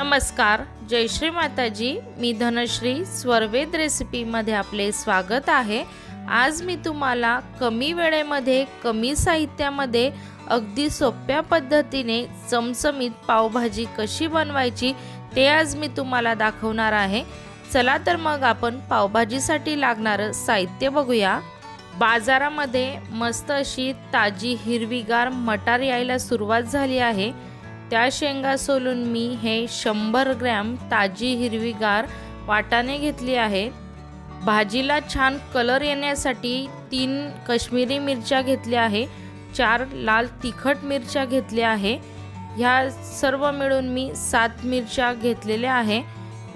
नमस्कार जय श्री माताजी. मी धनश्री स्वरवेद रेसिपीमध्ये आपले स्वागत आहे. आज मी तुम्हाला कमी वेळेमध्ये कमी साहित्यामध्ये अगदी सोप्या पद्धतीने चमचमीत पावभाजी कशी बनवायची ते आज मी तुम्हाला दाखवणार आहे. चला तर मग आपण पावभाजीसाठी लागणारं साहित्य बघूया. बाजारामध्ये मस्त अशी ताजी हिरवीगार मटार यायला सुरुवात झाली आहे. त्या शेंगा सोलून मी हे शंभर ग्रॅम ताजी हिरवीगार वाटाणे घेतली आहे. भाजीला छान कलर येण्यासाठी तीन कश्मीरी मिरच्या घेतल्या आहे. चार लाल तिखट मिरच्या घेतल्या आहे. ह्या सर्व मिळून मी सात मिरच्या घेतलेल्या आहे.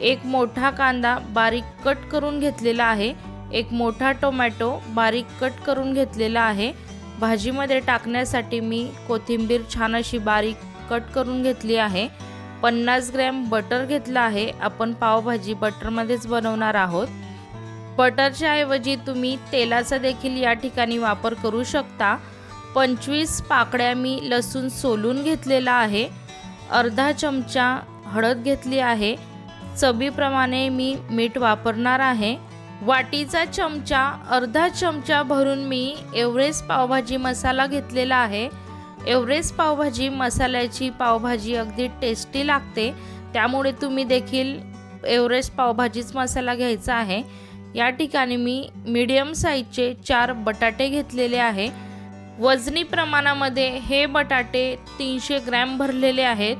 एक मोठा कांदा बारीक कट करून घेतलेला आहे. एक मोठा टोमॅटो बारीक कट करून घेतलेला आहे. भाजीमध्ये टाकण्यासाठी मी कोथिंबीर छान अशी बारीक कट करून घेतली आहे. पन्नास ग्रॅम बटर घेतलं आहे. आपण पावभाजी बटरमध्येच बनवणार आहोत. बटरच्या ऐवजी तुम्ही तेलाचा देखील या ठिकाणी वापर करू शकता. पंचवीस पाकड्या मी लसूण सोलून घेतलेला आहे. अर्धा चमचा हळद घेतली आहे. चवीप्रमाणे मी मीठ वापरणार आहे. वाटीचा चमचा अर्धा चमचा भरून मी एव्हरेस्ट पावभाजी मसाला घेतलेला आहे. एव्हरेस्ट पावभाजी मसाल्याची पावभाजी अगदी टेस्टी लागते. त्यामुळे तुम्ही देखील एव्हरेस्ट पावभाजीच मसाला घ्यायचा आहे. या ठिकाणी मी मीडियम साईजचे चार बटाटे घेतलेले आहे. वजनी प्रमाणामध्ये हे बटाटे तीनशे ग्रॅम भरलेले आहेत.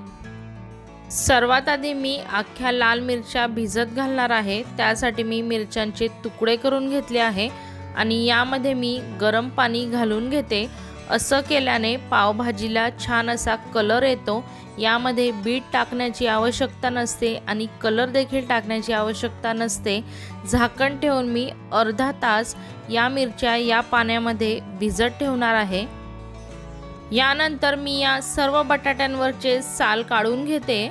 सर्वात आधी मी अख्ख्या लाल मिरच्या भिजत घालणार आहे. त्यासाठी मी मिरच्यांचे तुकडे करून घेतले आहे. आणि यामध्ये मी गरम पाणी घालून घेते. असं केल्याने पावभाजीला छान असा कलर येतो. यामध्ये बीट टाकण्याची आवश्यकता नसते आणि कलर देखील टाकण्याची आवश्यकता नसते. झाकण ठेवून मी अर्धा तास या मिरच्या या पाण्यामध्ये भिजत ठेवणार आहे. यानंतर मी या सर्व बटाट्यांवरचे साल काढून घेते.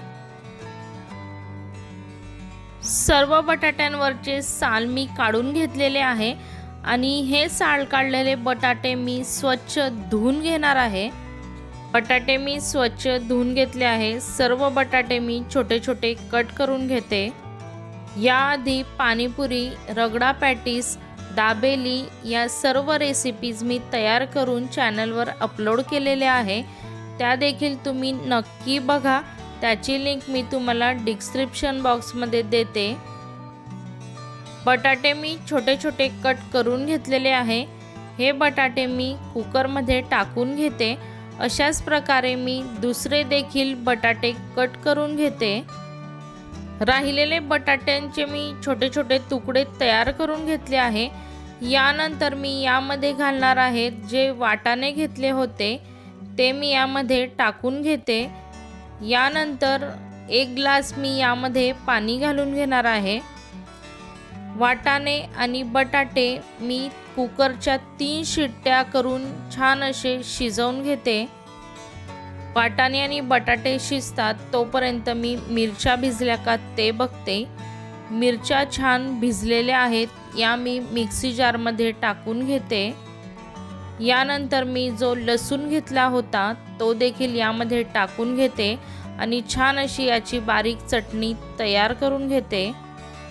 सर्व बटाट्यांवरचे साल मी काढून घेतलेले आहे. आणि हे साल काढलेले बटाटे मी स्वच्छ धुवून घेणार आहे. बटाटे मी स्वच्छ धुवून घेतले आहे. सर्व बटाटे मी छोटे छोटे कट करून घेते. याआधी पाणीपुरी रगडा पॅटीस दाबेली या सर्व रेसिपीज मी तयार करून चॅनलवर अपलोड केलेले आहे. त्या देखील तुम्ही नक्की बघा. त्याची लिंक मी तुम्हाला डिस्क्रिप्शन बॉक्समध्ये देते. बटाटे मी छोटे छोटे कट करून घेतलेले आहे. हे बटाटे मी कुकरमध्ये टाकून घेते. अशाच प्रकारे मी दुसरे देखील बटाटे कट करून घेते. राहिलेले बटाट्यांचे मी छोटे छोटे तुकडे तयार करून घेतले आहे. यानंतर मी यामध्ये घालणार आहे जे वाटाणे घेतले होते ते मी यामध्ये टाकून घेते. यानंतर एक ग्लास मी यामध्ये पाणी घालून घेणार आहे. वाटाणे आणि बटाटे मी कुकरच्या तीन शिट्ट्या करून छान असे शिजवून घेते. वाटाणे आणि बटाटे शिजतात तोपर्यंत मी मिरच्या भिजल्या का ते बघते. मिरच्या छान भिजलेल्या आहेत या मी मिक्सी जारमध्ये टाकून घेते. यानंतर मी जो लसूण घेतला होता तो देखील यामध्ये टाकून घेते आणि छान अशी याची बारीक चटणी तयार करून घेते.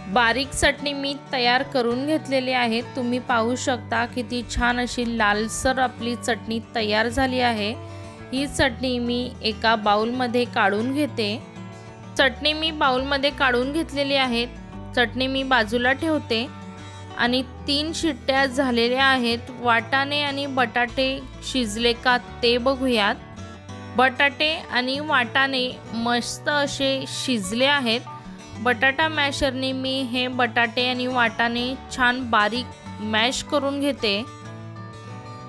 बारीक चटणी मी तयार करून घेतलेली आहे. तुम्ही पाहू शकता किती छान अशी लालसर आपली चटणी तयार झाली आहे. ही चटणी मी एका बाउलमध्ये काढून घेते. चटणी मी बाऊलमध्ये काढून घेतलेली आहे. चटणी मी बाजूला ठेवते. आणि तीन शिट्ट्या झालेल्या आहेत. वाटाणे आणि बटाटे शिजले का ते बघूयात. बटाटे आणि वाटाणे मस्त असे शिजले आहेत. बटाटा मॅशरने मी हे बटाटे आणि वाटाणे छान बारीक मॅश करून घेते.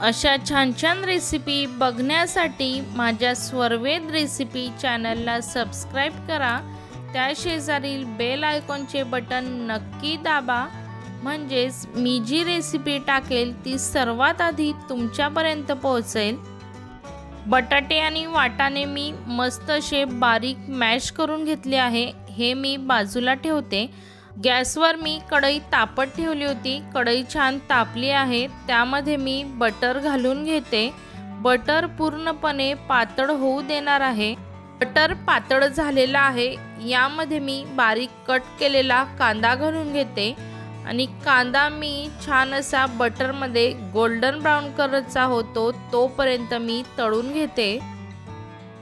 अशा छान छान रेसिपी बघण्यासाठी माझ्या स्वरवेद रेसिपी चॅनलला सबस्क्राईब करा. त्या शेजारील बेल आयकॉनचे बटन नक्की दाबा. म्हणजेच मी जी रेसिपी टाकेल ती सर्वात आधी तुमच्यापर्यंत पोहोचेल. बटाटे आणि वाटाणे मी मस्त असे बारीक मॅश करून घेतले आहे. हे मी बाजूला ठेवते. गॅसवर मी कढई तापत ठेवली होती. कढई छान तापली आहे. त्यामध्ये मी बटर घालून घेते. बटर पूर्णपणे पातळ होऊ देणार आहे. बटर पातळ झालेला आहे. यामध्ये मी बारीक कट केलेला कांदा घालून घेते. आणि कांदा मी छान असा बटरमध्ये गोल्डन ब्राऊन कलरचा होतो तोपर्यंत मी तळून घेते.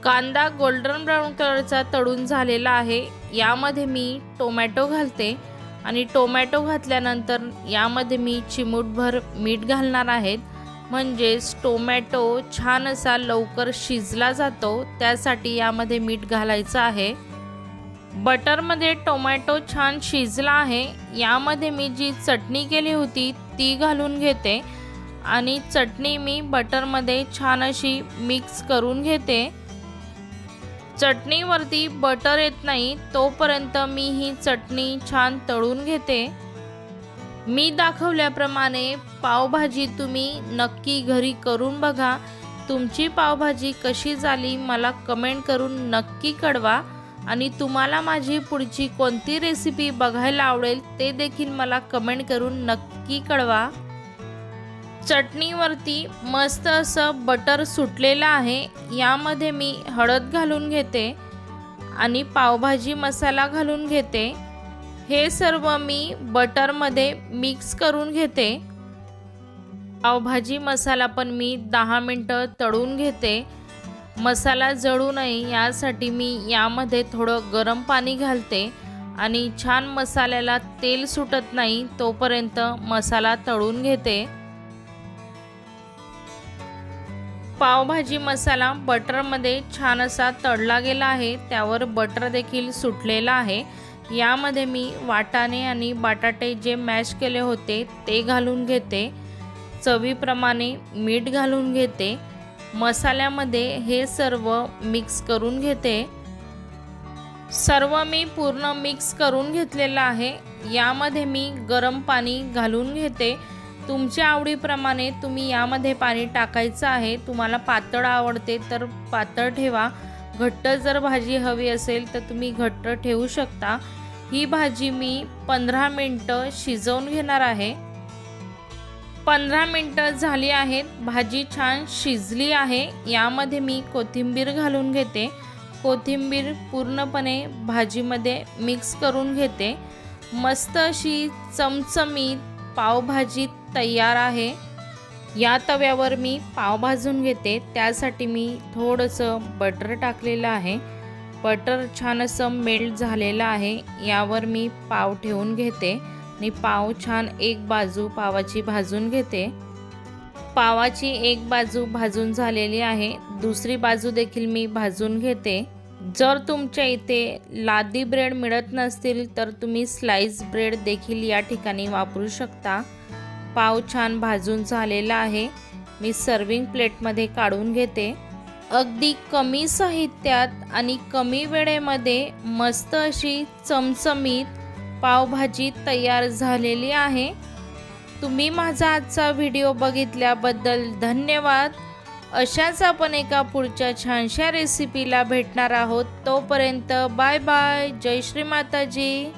कांदा गोल्डन ब्राऊन कलरचा तळून झालेला आहे. यामध्ये मी टोमॅटो घालते आणि टोमॅटो घातल्यानंतर यामध्ये मी चिमूटभर मीठ घालणार आहेत म्हणजेच टोमॅटो छान असा लवकर शिजला जातो त्यासाठी यामध्ये मीठ घालायचं आहे. बटरमध्ये टोमॅटो छान शिजला आहे. यामध्ये मी जी चटणी केली होती ती घालून घेते. आणि चटणी मी बटरमध्ये छान अशी मिक्स करून घेते. चटणीवरती बटर येत नाही तोपर्यंत मी ही चटणी छान तळून घेते. मी दाखवल्याप्रमाणे पावभाजी तुम्ही नक्की घरी करून बघा. तुमची पावभाजी कशी झाली मला कमेंट करून नक्की कळवा. आणि तुम्हाला माझी पुढची कोणती रेसिपी बघायला आवडेल ते देखील मला कमेंट करून नक्की कळवा. चटणीवरती मस्त असं बटर सुटलेलं आहे. यामध्ये मी हळद घालून घेते आणि पावभाजी मसाला घालून घेते. हे सर्व मी बटरमध्ये मिक्स करून घेते. पावभाजी मसाला पण मी दहा मिनटं तळून घेते. मसाला जळू नये यासाठी मी यामध्ये थोडं गरम पाणी घालते आणि छान मसाल्याला तेल सुटत नाही तोपर्यंत मसाला तळून घेते. पावभाजी मसाला बटरमध्ये छान असा तळला गेला आहे. त्यावर बटर देखील सुटलेला आहे. यामध्ये मी वाटाणे आणि बटाटे जे मॅश केले होते ते घालून घेते. चवीप्रमाणे मीठ घालून घेते. मसाल्यामध्ये हे सर्व मिक्स करून घेते. सर्व मी पूर्ण मिक्स करून घेतलेलं आहे. यामध्ये मी गरम पाणी घालून घेते. तुमच्या आवडीप्रमाणे तुम्ही यामध्ये पाणी टाकायचं आहे तुम्हाला पातळ आवडते तर पातळ ठेवा. घट्ट जर भाजी हवी असेल तर तुम्ही घट्ट ठेवू शकता. ही भाजी मी पंधरा मिनटं शिजवून घेणार आहे. पंधरा मिनटं झाली आहेत. भाजी छान शिजली आहे. यामध्ये मी कोथिंबीर घालून घेते. कोथिंबीर पूर्णपणे भाजीमध्ये मिक्स करून घेते. मस्त अशी चमचमीत पावभाजी तयार आहे. या तव्यावर मी पाव भाजून घेते. त्यासाठी मी थोडंसं बटर टाकलेलं आहे. बटर छान असं मेल्ट झालेलं आहे. यावर मी पाव ठेवून घेते. आणि पाव छान एक बाजू पावाची भाजून घेते. पावाची एक बाजू भाजून झालेली आहे. दुसरी बाजू देखील मी भाजून घेते. जर तुमच्या इथे लादी ब्रेड मिळत नसतील तर तुम्ही स्लाइस ब्रेड देखील या ठिकाणी वापरू शकता. पाव छान भाजून झालेला आहे. मी सर्विंग प्लेटमध्ये काढून घेते. अगदी कमी साहित्यात आणि कमी वेळेमध्ये मस्त अशी चमचमीत पावभाजी तयार झालेली आहे. तुम्ही माझा आजचा व्हिडिओ बघितल्याबद्दल धन्यवाद. अशाच आपण एका पुढच्या छानशा रेसिपीला भेटणार आहोत. तोपर्यंत बाय बाय जय श्री माताजी.